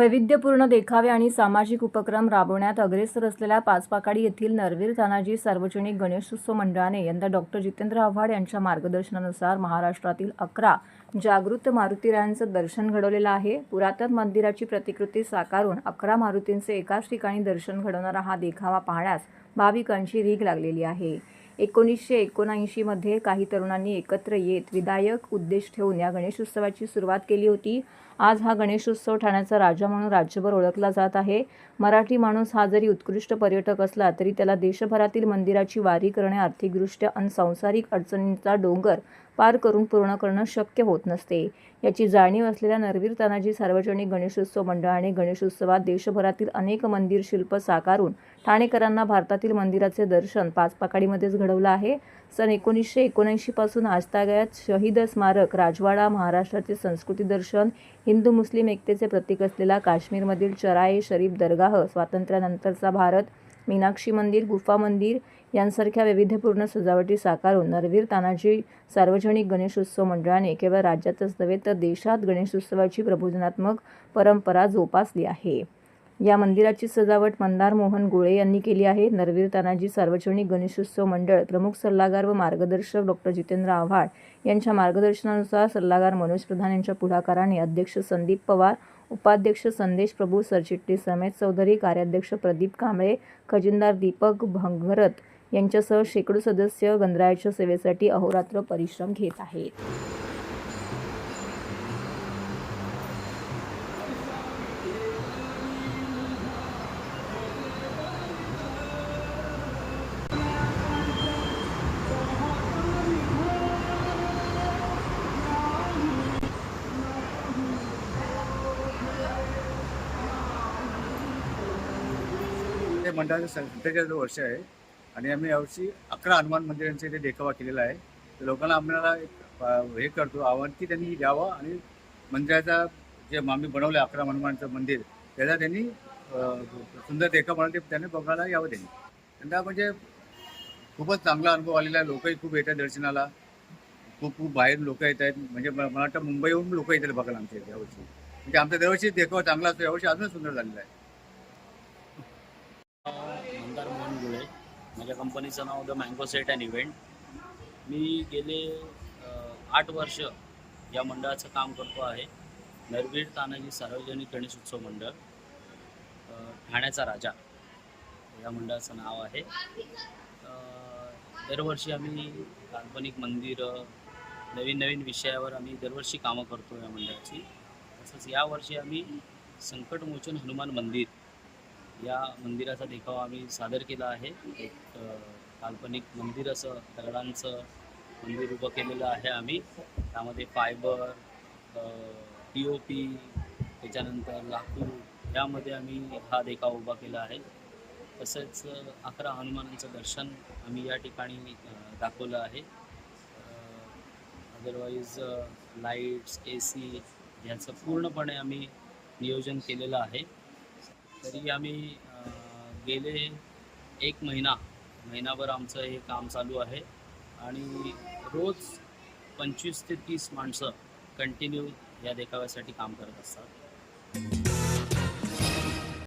वैविध्यपूर्ण देखावे आणि सामाजिक उपक्रम राबवण्यात अग्रेसर असलेल्या पाचपाकाडी येथील नरवीर तानाजी सार्वजनिक गणेशोत्सव मंडळाने यंदा डॉक्टर जितेंद्र आव्हाड यांच्या मार्गदर्शनानुसार महाराष्ट्रातील अकरा जागृत मारुतीरायांचं दर्शन घडवलेलं आहे. पुरातन मंदिराची प्रतिकृती साकारून अकरा मारुतींचे एकाच ठिकाणी दर्शन घडवणारा हा देखावा पाहण्यास भाविकांची रीघ लागलेली आहे. एकोणीसशे एकोणऐंशीमध्ये काही तरुणांनी एकत्र येत विधायक उद्देश ठेवून या गणेशोत्सवाची सुरुवात केली होती. आज हा गणेशोत्सव ठाण्याचा राजा म्हणून राज्यभर ओळखला जात आहे. मराठी माणूस हा जरी उत्कृष्ट पर्यटक असला तरी त्याला देशभरातील मंदिराची वारी करणे आर्थिकदृष्ट्या आणि सांसारिक अडचणींचा डोंगर पार करून पूर्ण करणं शक्य होत नसते. याची जाणीव असलेल्या नरवीर तानाजी सार्वजनिक गणेशोत्सव मंडळाने गणेशोत्सवात देशभरातील अनेक मंदिर शिल्प साकारून ठाणेकरांना भारतातील मंदिराचे दर्शन पाचपाकाडीमध्येच घडवलं आहे. सन एकोणीसशे एकोणऐंशीपासून आजतागायत शहीद स्मारक राजवाडा महाराष्ट्राचे संस्कृती दर्शन हिंदू मुस्लिम एकतेचे प्रतीक असलेला काश्मीरमधील चराए शरीफ दरगाह स्वातंत्र्यानंतरचा भारत मीनाक्षी मंदिर गुफा मंदिर यांसारख्या वैविध्यपूर्ण सजावटी साकारून नरवीर तानाजी सार्वजनिक गणेशोत्सव मंडळाने केवळ राज्यातच नव्हे तर देशात गणेशोत्सवाची प्रबोधनात्मक परंपरा जोपासली आहे. या मंदिराची सजावट मंदार मोहन गोळे यांनी केली आहे. नरवीर तानाजी सार्वजनिक गणेशोत्सव मंडळ प्रमुख सल्लागार व मार्गदर्शक डॉक्टर जितेंद्र आव्हाड यांच्या मार्गदर्शनानुसार सल्लागार मनोज प्रधान यांच्या पुढाकाराने अध्यक्ष संदीप पवार उपाध्यक्ष संदेश प्रभू सरचिटणीस समेत चौधरी कार्याध्यक्ष प्रदीप कांबळे खजिनदार दीपक भंगरत यांच्यासह शेकडो सदस्य गणरायाच्या सेवेसाठी अहोरात्र परिश्रम घेत आहेत. ते मंडळाचं सत्तेचाळीस वर्ष आहे आणि आम्ही यावर्षी अकरा हनुमान मंदिरांचा इथे देखावा केलेला आहे. तर लोकांना आम्हाला एक अ, हे करतो आव्हान की त्यांनी यावं आणि मंदिराचा जे आम्ही बनवलं आहे अकरा हनुमानचं मंदिर त्याचा त्यांनी अ, सुंदर देखावा बनवून ते त्यांनी बघायला यावं त्यांनी. त्यांना म्हणजे खूपच चांगला अनुभव आलेला आहे. लोकही खूप येतात दर्शनाला. खूप खूप बाहेर लोक येत आहेत. म्हणजे मला वाटतं मुंबईहून लोक येतात बघायला आमच्या इथे यावर्षी. म्हणजे आमचा दरवर्षी देखावा चांगला असतो. यावर्षी अजूनच सुंदर झालेला आहे मंदार मोहन गुळे माझ्या कंपनीचं नाव the mango set and event. मी गेले आठ वर्ष या मंडळाचं काम करतो आहे. नरवीर तानाजी सार्वजनिक गणेश उत्सव मंडळ ठाण्याचा राजा या मंडळाचं नाव आहे. दरवर्षी आम्ही काल्पनिक मंदिरं नवीन नवीन विषयावर आम्ही दरवर्षी कामं करतो या मंडळाची. तसंच यावर्षी आम्ही संकटमोचन हनुमान मंदिर या मंदिराचा देखावा आम्ही सादर केला आहे. एक काल्पनिक मंदिर असं दगडांचं मंदिर उभं केलेलं आहे आम्ही. त्यामध्ये फायबर पी ओ पी त्याच्यानंतर लाकूड यामध्ये आम्ही हा देखावा उभा केला आहे. तसेच अकरा हनुमानांचं दर्शन आम्ही या ठिकाणी दाखवलं आहे. अदरवाईज लाईट्स ए सी यांचं पूर्णपणे आम्ही नियोजन केलेलं आहे. तरी आम्ही गेले एक महिना महिनाभर आमचं हे काम चालू आहे. आणि रोज पंचवीस ते तीस माणसं कंटिन्यू या देखाव्यासाठी काम करत असतात.